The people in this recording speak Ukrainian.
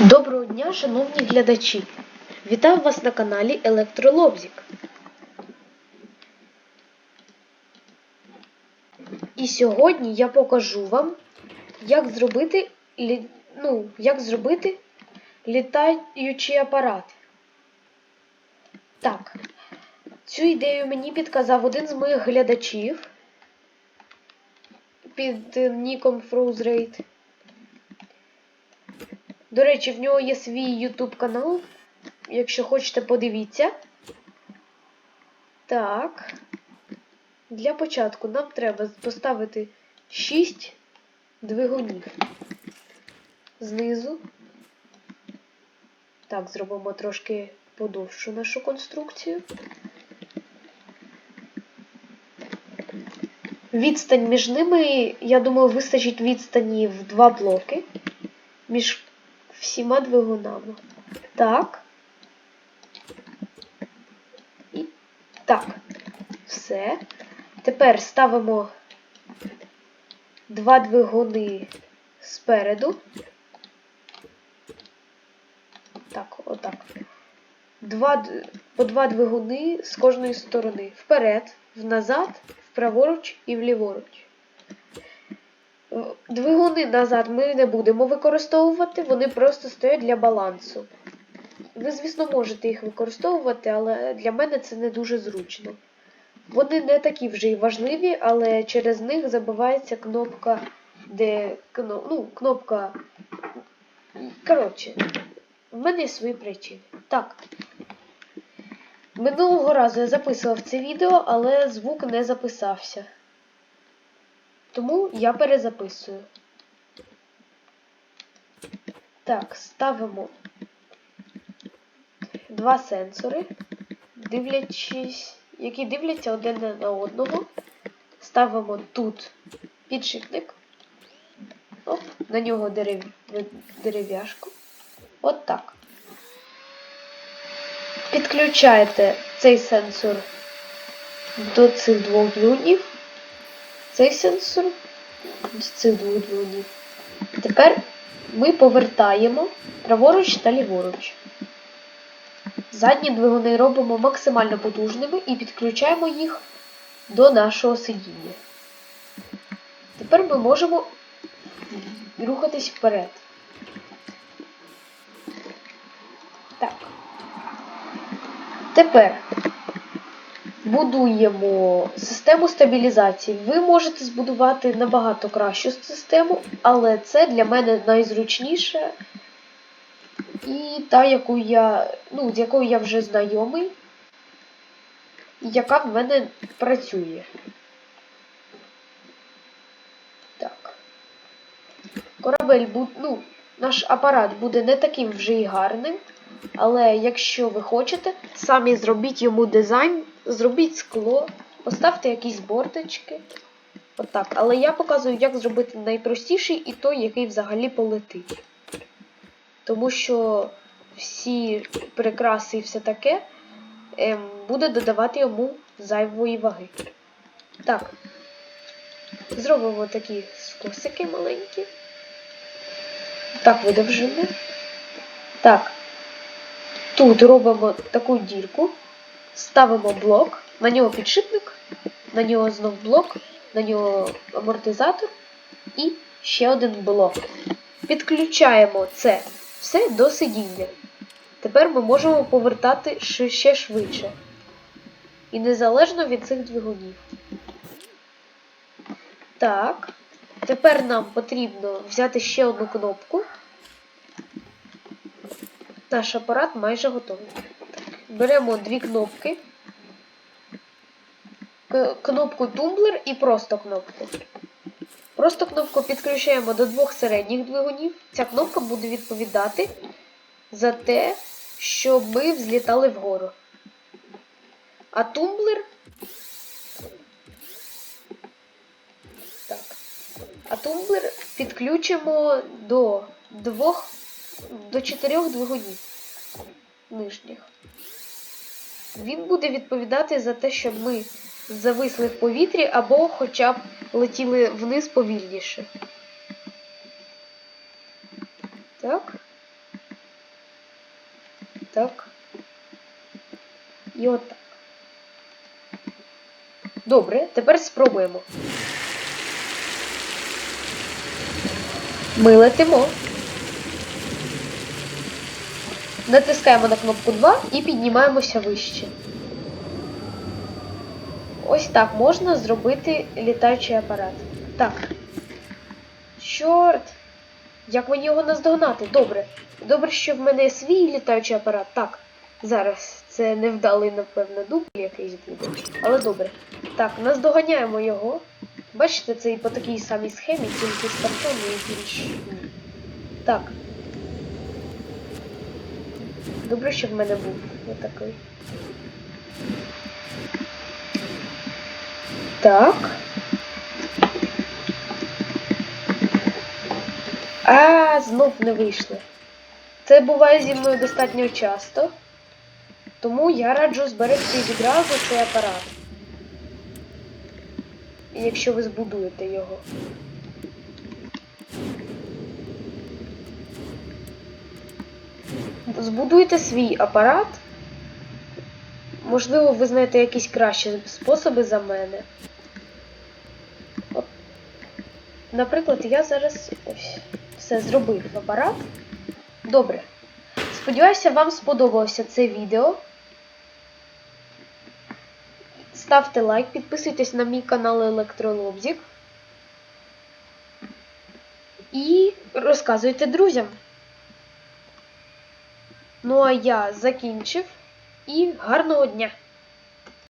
Доброго дня, шановні глядачі! Вітаю вас на каналі Електролобзік. І сьогодні я покажу вам, як зробити, ну, як зробити літаючий апарат. Так, цю ідею мені підказав один з моїх глядачів під ніком FrozeRate. До речі, в нього є свій YouTube канал. Якщо хочете, подивіться. Так. Для початку нам треба поставити 6 двигунів. Знизу. Так, зробимо трошки подовшу нашу конструкцію. Відстань між ними, я думаю, вистачить відстані в два блоки. Між всіма двигунами. Так. І так. Все. Тепер ставимо два двигуни спереду. Так, отак. Два, по два двигуни з кожної сторони. Вперед, вназад, вправоруч і вліворуч. Двигуни назад ми не будемо використовувати, вони просто стоять для балансу. Ви, звісно, можете їх використовувати, але для мене це не дуже зручно. Вони не такі вже й важливі, але через них забивається кнопка, де ну, кнопка. Коротше, в мене є свої причини. Так. Минулого разу я записував це відео, але звук не записався. Тому я перезаписую. Так, ставимо два сенсори, дивлячись, які дивляться один на одного. Ставимо тут підшипник. Оп, на нього дерев... дерев'яшку. От так. Підключаєте цей сенсор до цих двох двигунів цей сенсор з цих двох двигунів. Тепер ми повертаємо праворуч та ліворуч. Задні двигуни робимо максимально потужними і підключаємо їх до нашого сидіння. Тепер ми можемо рухатись вперед. Так. Тепер будуємо систему стабілізації. Ви можете збудувати набагато кращу систему, але це для мене найзручніше і та, яку я, ну, з якою я вже знайомий, і яка в мене працює. Так. Корабель буде, ну, наш апарат буде не таким вже й гарним. Але якщо ви хочете, самі зробіть йому дизайн, зробіть скло, поставте якісь бортички. Отак. Але я показую, як зробити найпростіший і той, який взагалі полетить. Тому що всі прикраси і все таке ем, буде додавати йому зайвої ваги. Так. Зробимо такі скосики маленькі. Так, видовжимо. Так. Тут робимо таку дірку, ставимо блок, на нього підшипник, на нього знов блок, на нього амортизатор і ще один блок. Підключаємо це все до сидіння. Тепер ми можемо повертати ще швидше. І незалежно від цих двигунів. Так. Тепер нам потрібно взяти ще одну кнопку. Наш апарат майже готовий. Беремо дві кнопки. Кнопку тумблер і просто кнопку. Просто кнопку підключаємо до двох середніх двигунів. Ця кнопка буде відповідати за те, щоб ми взлітали вгору. А тумблер. Так. А тумблер підключимо до двох до чотирьох двигунів нижніх. Він буде відповідати за те, щоб ми зависли в повітрі або хоча б летіли вниз повільніше. Так. так. І отак. Добре, тепер спробуємо. Ми летимо. Натискаємо на кнопку 2 і піднімаємося вище. Ось так можна зробити літаючий апарат. Так. Чорт! Як мені його наздогнати? Добре. Добре, що в мене свій літаючий апарат. Так. Зараз це невдалий, напевно, дубль якийсь буде. Але добре. Так, наздоганяємо його. Бачите, це і по такій самій схемі, тільки з картону і більш. Так. Добре, що в мене був отакий. Так. А, знов не вийшло. Це буває зі мною достатньо часто. Тому я раджу зберегти відразу цей апарат. Якщо ви збудуєте його. Збудуйте свій апарат. Можливо, ви знаєте якісь кращі способи за мене. От, наприклад, я зараз ось все зробив апарат. Добре. Сподіваюся, вам сподобалося це відео. Ставте лайк, підписуйтесь на мій канал Електролобзік. І розказуйте друзям. Ну а я закінчив і гарного дня!